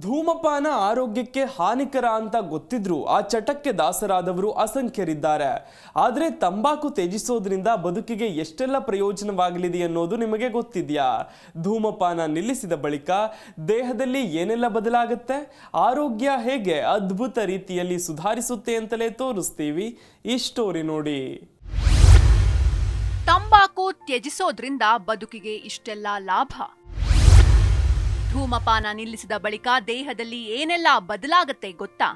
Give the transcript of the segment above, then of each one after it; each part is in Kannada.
ಧೂಮಪಾನ ಆರೋಗ್ಯಕ್ಕೆ ಹಾನಿಕರ ಅಂತ ಗೊತ್ತಿದ್ರೂ ಆ ಚಟಕ್ಕೆ ದಾಸರಾದವರು ಅಸಂಖ್ಯರಿದ್ದಾರೆ. ಆದರೆ ತಂಬಾಕು ತ್ಯಜಿಸೋದ್ರಿಂದ ಬದುಕಿಗೆ ಎಷ್ಟೆಲ್ಲ ಪ್ರಯೋಜನವಾಗಲಿದೆ ಅನ್ನೋದು ನಿಮಗೆ ಗೊತ್ತಿದೆಯಾ? ಧೂಮಪಾನ ನಿಲ್ಲಿಸಿದ ಬಳಿಕ ದೇಹದಲ್ಲಿ ಏನೆಲ್ಲ ಬದಲಾಗುತ್ತೆ? ಆರೋಗ್ಯ ಹೇಗೆ ಅದ್ಭುತ ರೀತಿಯಲ್ಲಿ ಸುಧಾರಿಸುತ್ತೆ ಅಂತಲೇ ತೋರಿಸ್ತೀವಿ. ಈ ಸ್ಟೋರಿ ನೋಡಿ. ತಂಬಾಕು ತ್ಯಜಿಸೋದ್ರಿಂದ ಬದುಕಿಗೆ ಇಷ್ಟೆಲ್ಲ ಲಾಭ? ಧೂಮಪಾನ ನಿಲ್ಲಿಸಿದ ಬಳಿಕ ದೇಹದಲ್ಲಿ ಏನೆಲ್ಲ ಬದಲಾಗತ್ತೆ ಗೊತ್ತಾ?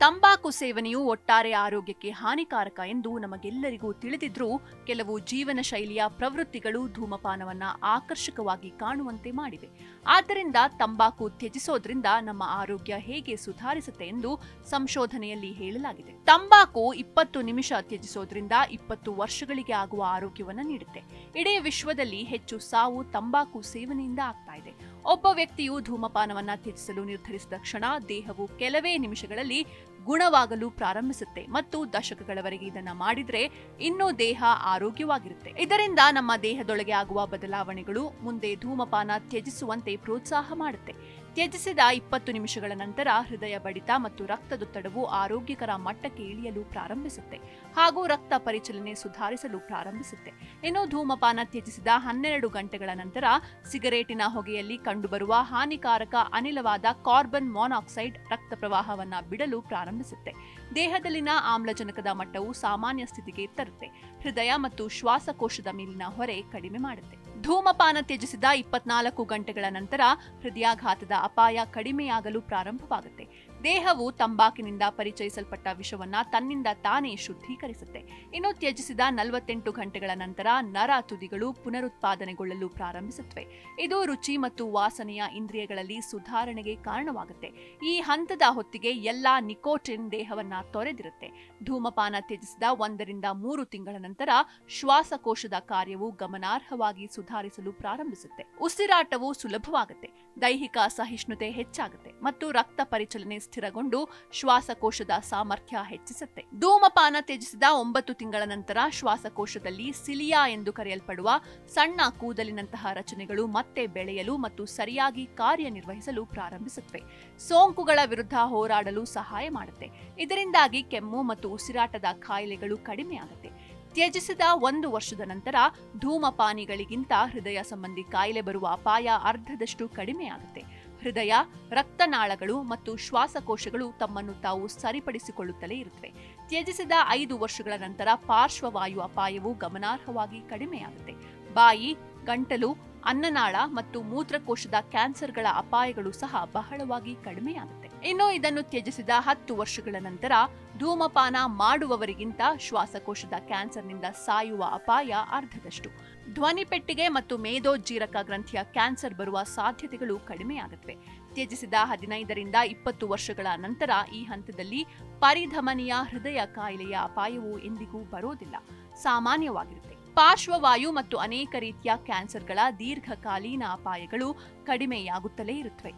ತಂಬಾಕು ಸೇವನೆಯು ಒಟ್ಟಾರೆ ಆರೋಗ್ಯಕ್ಕೆ ಹಾನಿಕಾರಕ ಎಂದು ನಮಗೆಲ್ಲರಿಗೂ ತಿಳಿದಿದ್ರೂ ಕೆಲವು ಜೀವನ ಶೈಲಿಯ ಪ್ರವೃತ್ತಿಗಳು ಧೂಮಪಾನವನ್ನ ಆಕರ್ಷಕವಾಗಿ ಕಾಣುವಂತೆ ಮಾಡಿವೆ. ಆದ್ದರಿಂದ ತಂಬಾಕು ತ್ಯಜಿಸೋದ್ರಿಂದ ನಮ್ಮ ಆರೋಗ್ಯ ಹೇಗೆ ಸುಧಾರಿಸುತ್ತೆ ಎಂದು ಸಂಶೋಧನೆಯಲ್ಲಿ ಹೇಳಲಾಗಿದೆ. ತಂಬಾಕು ಇಪ್ಪತ್ತು ನಿಮಿಷ ತ್ಯಜಿಸೋದ್ರಿಂದ ಇಪ್ಪತ್ತು ವರ್ಷಗಳಿಗೆ ಆಗುವ ಆರೋಗ್ಯವನ್ನು ನೀಡುತ್ತೆ. ಇಡೀ ವಿಶ್ವದಲ್ಲಿ ಹೆಚ್ಚು ಸಾವು ತಂಬಾಕು ಸೇವನೆಯಿಂದ ಆಗ್ತಾ ಇದೆ. ಒಬ್ಬ ವ್ಯಕ್ತಿಯು ಧೂಮಪಾನವನ್ನ ತ್ಯಜಿಸಲು ನಿರ್ಧರಿಸಿದ ಕ್ಷಣ ದೇಹವು ಕೆಲವೇ ನಿಮಿಷಗಳಲ್ಲಿ ಗುಣವಾಗಲು ಪ್ರಾರಂಭಿಸುತ್ತೆ ಮತ್ತು ದಶಕಗಳವರೆಗೆ ಇದನ್ನ ಮಾಡಿದ್ರೆ ಇನ್ನೂ ದೇಹ ಆರೋಗ್ಯವಾಗಿರುತ್ತೆ. ಇದರಿಂದ ನಮ್ಮ ದೇಹದೊಳಗೆ ಆಗುವ ಬದಲಾವಣೆಗಳು ಮುಂದೆ ಧೂಮಪಾನ ತ್ಯಜಿಸುವಂತೆ ಪ್ರೋತ್ಸಾಹ ಮಾಡುತ್ತೆ. ತ್ಯಜಿಸಿದ ಇಪ್ಪತ್ತು ನಿಮಿಷಗಳ ನಂತರ ಹೃದಯ ಬಡಿತ ಮತ್ತು ರಕ್ತದೊತ್ತಡವು ಆರೋಗ್ಯಕರ ಮಟ್ಟಕ್ಕೆ ಇಳಿಯಲು ಪ್ರಾರಂಭಿಸುತ್ತೆ ಹಾಗೂ ರಕ್ತ ಪರಿಚಲನೆ ಸುಧಾರಿಸಲು ಪ್ರಾರಂಭಿಸುತ್ತೆ. ಇನ್ನು ಧೂಮಪಾನ ತ್ಯಜಿಸಿದ ಹನ್ನೆರಡು ಗಂಟೆಗಳ ನಂತರ ಸಿಗರೇಟಿನ ಹೊಗೆಯಲ್ಲಿ ಕಂಡುಬರುವ ಹಾನಿಕಾರಕ ಅನಿಲವಾದ ಕಾರ್ಬನ್ ಮಾನಾಕ್ಸೈಡ್ ರಕ್ತ ಪ್ರವಾಹವನ್ನು ಬಿಡಲು ಪ್ರಾರಂಭಿಸುತ್ತೆ. ದೇಹದಲ್ಲಿನ ಆಮ್ಲಜನಕದ ಮಟ್ಟವು ಸಾಮಾನ್ಯ ಸ್ಥಿತಿಗೆ ತರುತ್ತೆ. ಹೃದಯ ಮತ್ತು ಶ್ವಾಸಕೋಶದ ಮೇಲಿನ ಹೊರೆ ಕಡಿಮೆ ಮಾಡುತ್ತೆ. ಧೂಮಪಾನ ತ್ಯಜಿಸಿದ ಇಪ್ಪತ್ನಾಲ್ಕು ಗಂಟೆಗಳ ನಂತರ ಹೃದಯಾಘಾತದ ಅಪಾಯ ಕಡಿಮೆಯಾಗಲು ಪ್ರಾರಂಭವಾಗುತ್ತೆ. ದೇಹವು ತಂಬಾಕಿನಿಂದ ಪರಿಚಯಿಸಲ್ಪಟ್ಟ ವಿಷವನ್ನ ತನ್ನಿಂದ ತಾನೇ ಶುದ್ಧೀಕರಿಸುತ್ತೆ. ಇನ್ನು ತ್ಯಜಿಸಿದ ನಲವತ್ತೆಂಟು ಗಂಟೆಗಳ ನಂತರ ನರ ತುದಿಗಳು ಪುನರುತ್ಪಾದನೆಗೊಳ್ಳಲು ಪ್ರಾರಂಭಿಸುತ್ತವೆ. ಇದು ರುಚಿ ಮತ್ತು ವಾಸನೆಯ ಇಂದ್ರಿಯಗಳಲ್ಲಿ ಸುಧಾರಣೆಗೆ ಕಾರಣವಾಗುತ್ತೆ. ಈ ಹಂತದ ಹೊತ್ತಿಗೆ ಎಲ್ಲಾ ನಿಕೋಟಿನ್ ದೇಹವನ್ನ ತೊರೆದಿರುತ್ತೆ. ಧೂಮಪಾನ ತ್ಯಜಿಸಿದ ಒಂದರಿಂದ ಮೂರು ತಿಂಗಳ ನಂತರ ಶ್ವಾಸಕೋಶದ ಕಾರ್ಯವು ಗಮನಾರ್ಹವಾಗಿ ಸುಧಾರಿಸಲು ಪ್ರಾರಂಭಿಸುತ್ತೆ. ಉಸಿರಾಟವು ಸುಲಭವಾಗುತ್ತೆ. ದೈಹಿಕ ಸಹಿಷ್ಣುತೆ ಹೆಚ್ಚಾಗುತ್ತೆ ಮತ್ತು ರಕ್ತ ಪರಿಚಲನೆ ಸ್ಥಿರಗೊಂಡು ಶ್ವಾಸಕೋಶದ ಸಾಮರ್ಥ್ಯ ಹೆಚ್ಚಿಸುತ್ತೆ. ಧೂಮಪಾನ ತ್ಯಜಿಸಿದ ಒಂಬತ್ತು ತಿಂಗಳ ನಂತರ ಶ್ವಾಸಕೋಶದಲ್ಲಿ ಸಿಲಿಯಾ ಎಂದು ಕರೆಯಲ್ಪಡುವ ಸಣ್ಣ ಕೂದಲಿನಂತಹ ರಚನೆಗಳು ಮತ್ತೆ ಬೆಳೆಯಲು ಮತ್ತು ಸರಿಯಾಗಿ ಕಾರ್ಯನಿರ್ವಹಿಸಲು ಪ್ರಾರಂಭಿಸುತ್ತವೆ. ಸೋಂಕುಗಳ ವಿರುದ್ಧ ಹೋರಾಡಲು ಸಹಾಯ ಮಾಡುತ್ತೆ. ಇದರಿಂದಾಗಿ ಕೆಮ್ಮು ಮತ್ತು ಉಸಿರಾಟದ ಕಾಯಿಲೆಗಳು ಕಡಿಮೆಯಾಗುತ್ತೆ ತ್ಯಜಿಸಿದ ಒಂದು ವರ್ಷದ ನಂತರ ಧೂಮಪಾನಿಗಳಿಗಿಂತ ಹೃದಯ ಸಂಬಂಧಿ ಕಾಯಿಲೆ ಬರುವ ಅಪಾಯ ಅರ್ಧದಷ್ಟು ಕಡಿಮೆಯಾಗುತ್ತೆ ಹೃದಯ, ರಕ್ತನಾಳಗಳು ಮತ್ತು ಶ್ವಾಸಕೋಶಗಳು ತಮ್ಮನ್ನು ತಾವು ಸರಿಪಡಿಸಿಕೊಳ್ಳುತ್ತಲೇ ಇರುತ್ತವೆ. ತ್ಯಜಿಸಿದ ಐದು ವರ್ಷಗಳ ನಂತರ ಪಾರ್ಶ್ವವಾಯು ಅಪಾಯವು ಗಮನಾರ್ಹವಾಗಿ ಕಡಿಮೆಯಾಗುತ್ತೆ. ಬಾಯಿ, ಗಂಟಲು, ಅನ್ನನಾಳ ಮತ್ತು ಮೂತ್ರಕೋಶದ ಕ್ಯಾನ್ಸರ್ಗಳ ಅಪಾಯಗಳು ಸಹ ಬಹಳವಾಗಿ ಕಡಿಮೆಯಾಗುತ್ತೆ. ಇನ್ನು ಇದನ್ನು ತ್ಯಜಿಸಿದ ಹತ್ತು ವರ್ಷಗಳ ನಂತರ ಧೂಮಪಾನ ಮಾಡುವವರಿಗಿಂತ ಶ್ವಾಸಕೋಶದ ಕ್ಯಾನ್ಸರ್ನಿಂದ ಸಾಯುವ ಅಪಾಯ ಅರ್ಧದಷ್ಟು. ಧ್ವನಿಪೆಟ್ಟಿಗೆ ಮತ್ತು ಮೇದೋಜ್ಜೀರಕ ಗ್ರಂಥಿಯ ಕ್ಯಾನ್ಸರ್ ಬರುವ ಸಾಧ್ಯತೆಗಳು ಕಡಿಮೆಯಾಗುತ್ತವೆ ತ್ಯಜಿಸಿದ ಹದಿನೈದರಿಂದ ಇಪ್ಪತ್ತು ವರ್ಷಗಳ ನಂತರ ಈ ಹಂತದಲ್ಲಿ ಪರಿಧಮನಿಯ ಹೃದಯ ಕಾಯಿಲೆಯ ಅಪಾಯವು ಎಂದಿಗೂ ಬರೋದಿಲ್ಲ. ಸಾಮಾನ್ಯವಾಗಿರುತ್ತೆ. ಪಾರ್ಶ್ವವಾಯು ಮತ್ತು ಅನೇಕ ರೀತಿಯ ಕ್ಯಾನ್ಸರ್ಗಳ ದೀರ್ಘಕಾಲೀನ ಅಪಾಯಗಳು ಕಡಿಮೆಯಾಗುತ್ತಲೇ ಇರುತ್ತವೆ.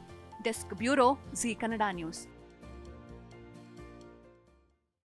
Desk bureau Zee Kannada news.